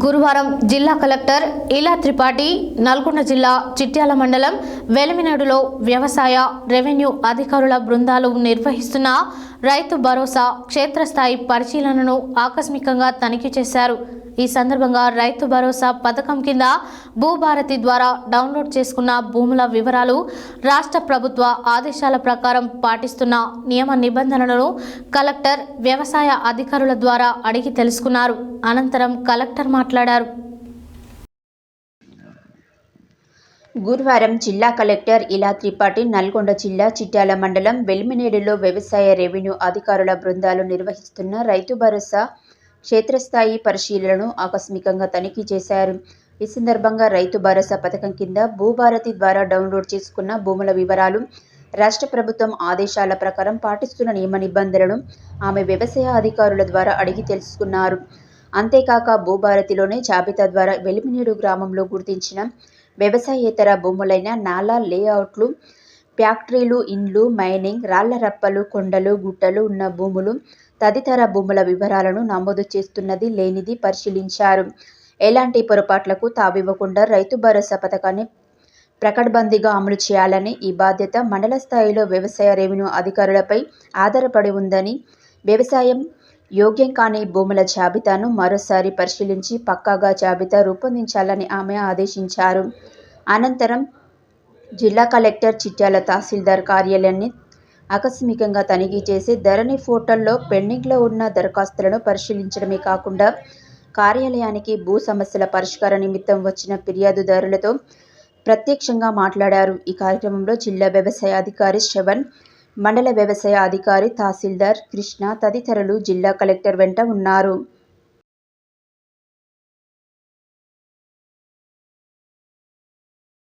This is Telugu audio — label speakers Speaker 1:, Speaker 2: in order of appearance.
Speaker 1: గురువారం జిల్లా కలెక్టర్ ఇలా త్రిపాఠి నల్గొండ జిల్లా చిట్యాల మండలం వెలమినాడులో వ్యవసాయ రెవెన్యూ అధికారుల బృందాలు నిర్వహిస్తున్న రైతు భరోసా క్షేత్రస్థాయి పరిశీలనను ఆకస్మికంగా తనిఖీ చేశారు. ఈ సందర్భంగా రైతు భరోసా పథకం కింద భూభారతి ద్వారా డౌన్లోడ్ చేసుకున్న భూముల వివరాలు రాష్ట్ర ప్రభుత్వ ఆదేశాల ప్రకారం పాటిస్తున్న నియమ నిబంధనలను కలెక్టర్ వ్యవసాయ అధికారుల ద్వారా అడిగి తెలుసుకున్నారు. అనంతరం కలెక్టర్ మాట్లాడారు.
Speaker 2: గురువారం జిల్లా కలెక్టర్ ఇలా త్రిపాఠి నల్గొండ జిల్లా చిట్యాల మండలం వెల్మినేడులో వ్యవసాయ రెవెన్యూ అధికారుల బృందాలు నిర్వహిస్తున్న రైతు భరోసా క్షేత్రస్థాయి పరిశీలనను ఆకస్మికంగా తనిఖీ చేశారు. ఈ సందర్భంగా రైతు భరోసా పథకం కింద భూభారతి ద్వారా డౌన్లోడ్ చేసుకున్న భూముల వివరాలు రాష్ట్ర ప్రభుత్వం ఆదేశాల ప్రకారం పాటిస్తున్న నియమ నిబంధనలను ఆమె వ్యవసాయ అధికారుల ద్వారా అడిగి తెలుసుకున్నారు. అంతేకాక భూభారతిలోనే జాబితా ద్వారా వెలిమినేడు గ్రామంలో గుర్తించిన వ్యవసాయేతర భూములైన నాలా లేఅవుట్లు ఫ్యాక్టరీలు ఇండ్లు మైనింగ్ రాళ్ళ రప్పలు కొండలు గుట్టలు ఉన్న భూములు తదితర భూముల వివరాలను నమోదు చేస్తున్నది లేనిది పరిశీలించారు. ఎలాంటి పొరపాట్లకు తావివ్వకుండా రైతు భరోసా పథకాన్ని ప్రకడ్బందీగా అమలు చేయాలని ఈ బాధ్యత మండల స్థాయిలో వ్యవసాయ రెవెన్యూ అధికారులపై ఆధారపడి ఉందని వ్యవసాయం యోగ్యం కాని భూముల జాబితాను మరోసారి పరిశీలించి పక్కాగా జాబితా రూపొందించాలని ఆమె ఆదేశించారు. అనంతరం జిల్లా కలెక్టర్ చిట్యాల తహసీల్దార్ కార్యాలయాన్ని ఆకస్మికంగా తనిఖీ చేసి ధరణి పోర్టల్లో పెండింగ్లో ఉన్న దరఖాస్తులను పరిశీలించడమే కాకుండా కార్యాలయానికి భూ సమస్యల పరిష్కార నిమిత్తం వచ్చిన ఫిర్యాదుదారులతో ప్రత్యక్షంగా మాట్లాడారు. ఈ కార్యక్రమంలో జిల్లా వ్యవసాయ అధికారి శ్రవణ్ మండల వ్యవసాయ అధికారి తహసీల్దార్ కృష్ణ తదితరులు జిల్లా కలెక్టర్ వెంట ఉన్నారు.